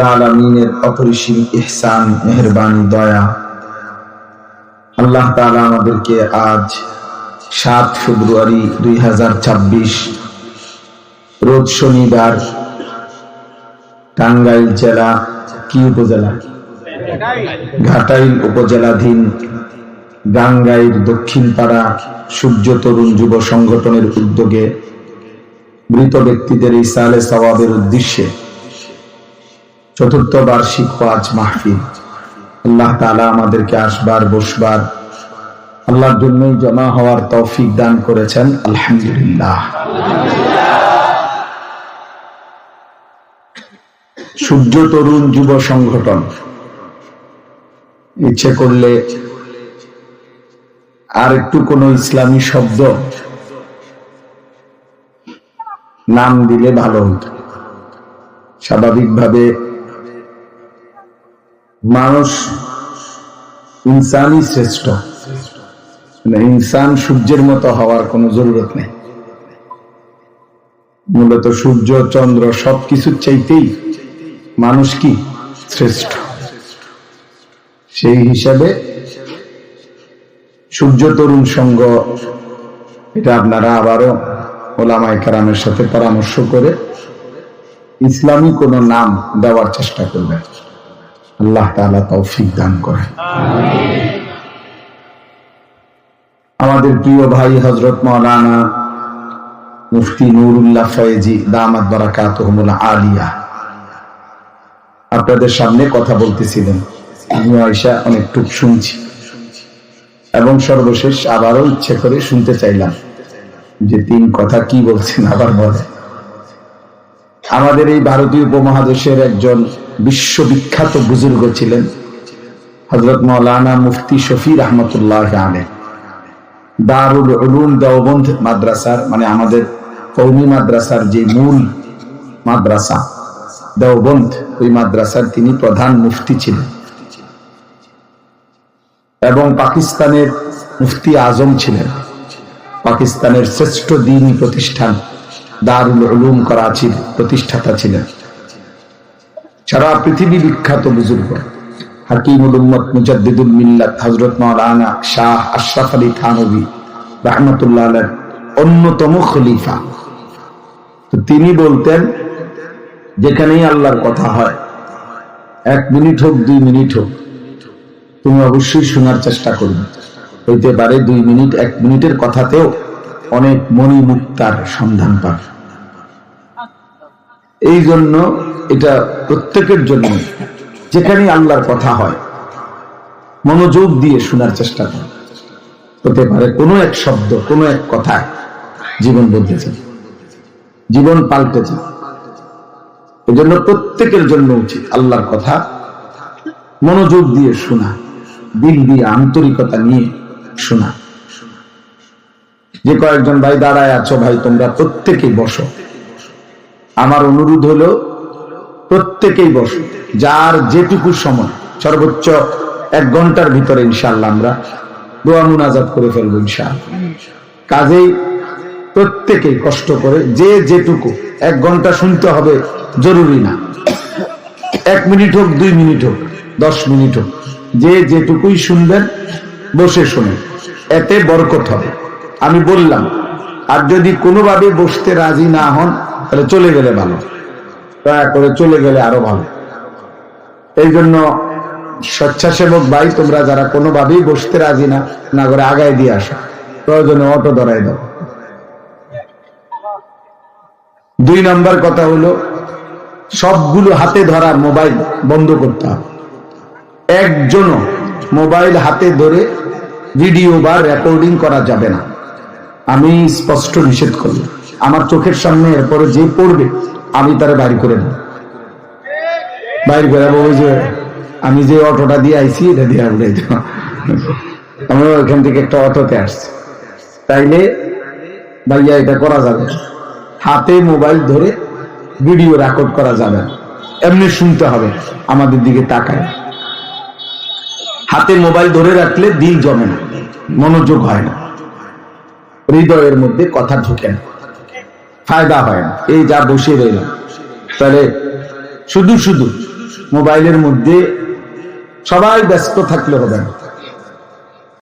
আলমিনের অপরিসীম ইহসান, মেহরবানি, দয়া। আল্লাহ তাআলা আমাদেরকে আজ সাত ফেব্রুয়ারি দুই রোজ শনিবার, টাঙ্গাইল জেলা কি উপজেলা? ঘাটাইল উপজেলাধীন গাঙ্গাইর দক্ষিণ পাড়া সূর্য তরুণ যুব সংগঠনের উদ্যোগে মৃত ব্যক্তিদের ইসালে সওয়াবের উদ্দেশ্যে চতুর্থ বার্ষিক ওয়াজ মাহফিল। আল্লাহ তাআলা আমাদেরকে আসবার, বসবার, আল্লাহর জন্যই জমা হওয়ার তৌফিক দান করেছেন। আলহামদুলিল্লাহ। সূর্য তরুণ যুব সংগঠন, ইচ্ছে করলে আর একটু কোন ইসলামী শব্দ নাম দিলে ভালো হতো। স্বাভাবিকভাবে মানুষ ইনসানই শ্রেষ্ঠ। মানে ইনসান সূর্যের মতো হওয়ার কোনো জরুরত নেই। মূলত সূর্য, চন্দ্র সবকিছুর চাইতেই মানুষ কি? শ্রেষ্ঠ। সেই হিসাবে সূর্য তরুণ সংঘ এটা আপনারা আবারও ওলামাই কারামের সাথে পরামর্শ করে ইসলামী কোনো নাম দেওয়ার চেষ্টা করবেন। আল্লাহ তাআলা তৌফিক দান করে আমাদের প্রিয় ভাই হজরত মৌলানা মুফতি নুরুল্লাহ ফয়েজি, দামাত বারাকাত আলিয়া। আপনাদের সামনে কথা বলতেছিলেন। আমি আয়সা অনেকটুক শুনছি। এবং সর্বশেষ আবারও ইচ্ছে করে শুনতে চাইলাম যে তিন কথা কি বলছেন আবার বলে আমাদের এই ভারতীয় উপমহাদেশের একজন বিশ্ববিখ্যাত বুজুর্গ ছিলেন হজরত মৌলানা মুফতি শফি রহমতুল্লাহ আলে দারুল উলুম দেওবন্ধ মাদ্রাসার মানে আমাদের কৌমি মাদ্রাসার যে মূল মাদ্রাসা দেওবন্ধ ওই মাদ্রাসার তিনি প্রধান মুফতি ছিলেন। এবং পাকিস্তানের মুফতি আজম ছিলেন। পাকিস্তানের শ্রেষ্ঠ দিনী প্রতিষ্ঠান দারুল উলুম করাচির প্রতিষ্ঠাতা ছিলেন। সারা পৃথিবী বিখ্যাত বুজুর্গ। মুজাদ্দিদুল মিল্লাত হজরত শাহ আশরাফ আলী রহমতুল্লাহ অন্যতম খলিফা। তো তিনি বলতেন, যেখানেই আল্লাহর কথা হয়, এক মিনিট হোক, দুই মিনিট হোক, তুমি অবশ্যই শোনার চেষ্টা করবে। হইতে পারে দুই মিনিট, এক মিনিটের কথাতেও অনেক মণি মুক্তার সন্ধান পাবে। এই জন্য এটা প্রত্যেকের জন্য যেখানে আল্লাহর কথা হয়, মনোযোগ দিয়ে শোনার চেষ্টা করে। হতে পারে কোনো এক শব্দ, কোনো এক কথায় জীবন বদলেছে, জীবন পাল্টেছে। এই জন্য প্রত্যেকের জন্য উচিত আল্লাহর কথা মনোযোগ দিয়ে শোনা, দিল দিয়ে আন্তরিকতা নিয়ে শোনা। যে কয়েকজন ভাই দাঁড়ায় আছো ভাই, তোমরা প্রত্যেকেই বসো। আমার অনুরোধ হলো, প্রত্যেকেই বসো, যার যেটুকু সময়, সর্বোচ্চ এক ঘণ্টার ভিতরে ইনশাল্লাহ আমরা দোয়া মুনাজাত করে ফেলব ইনশাআল্লাহ। কাজেই প্রত্যেকেই কষ্ট করে, যে যেটুকু, এক ঘণ্টা শুনতে হবে জরুরি না। এক মিনিট হোক, দুই মিনিট হোক, দশ মিনিট হোক, যে যেটুকুই শুনবেন, বসে শোনেন। এতে বরকত হবে। আমি বললাম, আর যদি কোনোভাবে বসতে রাজি না হন তাহলে চলে গেলে ভালো। দয়া করে চলে গেলে আরও ভালো। এই জন্য স্বেচ্ছাসেবক ভাই, তোমরা যারা কোনোভাবেই বসতে রাজি না না করে আগায় দিয়ে আসো। প্রয়োজনে অটো ধরাই দাও। দুই নম্বর কথা হলো, সবগুলো হাতে ধরা মোবাইল বন্ধ করতে হবে। একজনও মোবাইল হাতে ধরে ভিডিও বা রেকর্ডিং করা যাবে না। আমি স্পষ্ট নিষেধ করলাম। আমার চোখের সামনে এরপরে যে পড়বে, আমি তারা বাড়ি করে নেব। বাইর করে ওই যে, আমি যে অটোটা দিয়ে আইছি, এটা দিয়ে উড়াই আমি ওইখান থেকে একটা অটোতে আসছি। তাইলে ভাইয়া, এটা করা যাবে হাতে মোবাইল ধরে ভিডিও রেকর্ড করা যাবে এমনি শুনতে হবে, আমাদের দিকে তাকায়। হাতে মোবাইল ধরে রাখলে দিল জমে না, মনোযোগ হয় না। হৃদয়ের মধ্যে কথা ঢুকে না। ফায়দা হয় না। এই যা বসে রইল তাহলে শুধু শুধু মোবাইলের মধ্যে সবাই ব্যস্ত থাকলে হবে না।